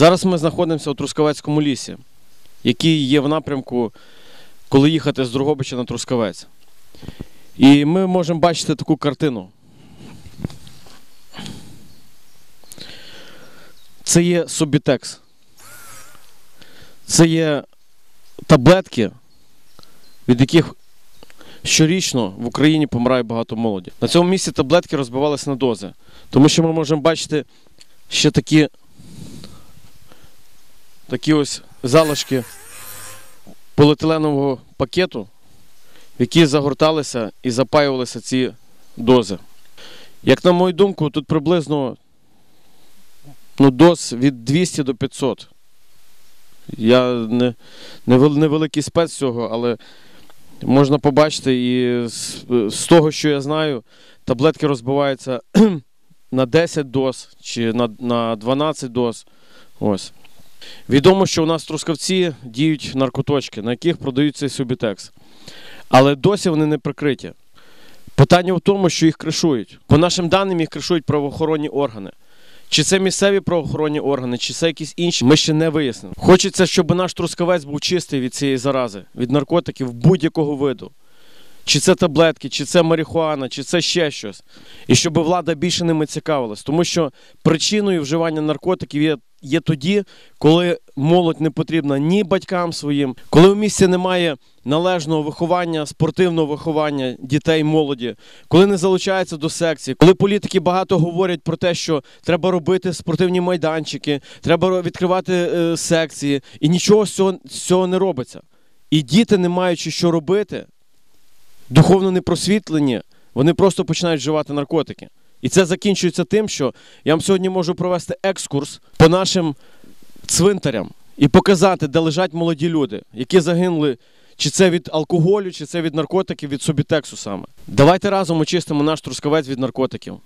Зараз ми знаходимося у Трускавецькому лісі, який є в напрямку, коли їхати з Другобича на Трускавець. І ми можемо бачити таку картину. Це є Субітекс. Це є таблетки, від яких щорічно в Україні помирає багато молоді. На цьому місці таблетки розбивалися на дози. Тому що ми можемо бачити ще такі, такі ось залишки поліетиленового пакету, в які загорталися і запаювалися ці дози. Як на мою думку, тут приблизно ну, доз від 200 до 500. Я не, не, великий спец цього, але можна побачити, і з, з того, що я знаю, таблетки розбиваються на 10 доз чи на, на 12 доз. Ось. Відомо, що у нас в Трускавці діють наркоточки, на яких продають цей субітекс. Але досі вони не прикриті. Питання в тому, що їх кришують. По нашим даним, їх кришують правоохоронні органи. Чи це місцеві правоохоронні органи, чи це якісь інші, ми ще не вияснили. Хочеться, щоб наш трускавець був чистий від цієї зарази, від наркотиків будь-якого виду. Чи це таблетки, чи це марихуана, чи це ще щось. І щоб влада більше ними цікавилась. Тому що причиною вживання наркотиків є, є тоді, коли молодь не потрібна ні батькам своїм, коли в місті немає належного виховання, спортивного виховання дітей, молоді, коли не залучаються до секції, коли політики багато говорять про те, що треба робити спортивні майданчики, треба відкривати е, секції, і нічого з цього, з цього не робиться. І діти, не маючи що робити, духовно не просвітлені, вони просто починають вживати наркотики. І це закінчується тим, що я вам сьогодні можу провести екскурс по нашим цвинтарям і показати, де лежать молоді люди, які загинули. Чи це від алкоголю, чи це від наркотиків, від субітексу саме. Давайте разом очистимо наш трускавець від наркотиків.